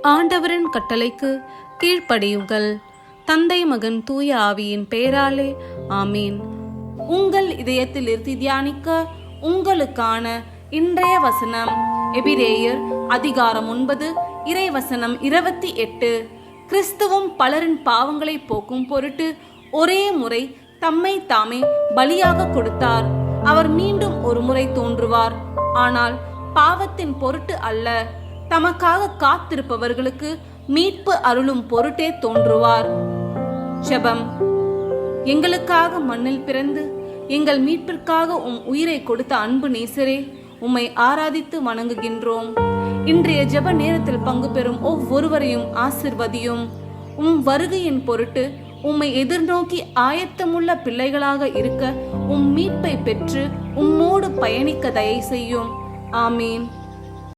ஆண்டவரின் கட்டளைக்கு கீழ்ப்படியுங்கள். தந்தை மகன் தூய ஆவியின் பெயராலே ஆமீன். உங்கள் இதயத்தில் இருந்து தியானிக்க உங்களுக்கான இன்றைய வசனம் எபிரேயர் அதிகாரம் ஒன்பது இறை வசனம் இருபத்தி எட்டு. கிறிஸ்துவும் பலரின் பாவங்களை போக்கும் பொருட்டு ஒரே முறை தம்மை தாமே பலியாக கொடுத்தார். அவர் மீண்டும் ஒரு முறை தோன்றுவார். ஆனால் பாவத்தின் பொருட்டு அல்ல. தமக்காக காத்திருப்பவர்களுக்கு மீட்பு அருளும் பொருட்டே தோன்றுவார். ஜெபம். எங்களுக்காக மண்ணில் பிறந்து எங்கள் மீட்பிற்காக உம் உயிரை கொடுத்த அன்பு நேசரே உம்மை ஆராதித்து வணங்குகின்றோம். இன்றைய ஜெப நேரத்தில் பங்கு பெறும் ஒவ்வொருவரையும் ஆசிர்வதியும். உம் வருகையின் பொருட்டு உம்மை எதிர்நோக்கி ஆயத்தமுள்ள பிள்ளைகளாக இருக்க உம் மீட்பை பெற்று உம்மோடு பயணிக்க தயை செய்யும். ஆமீன்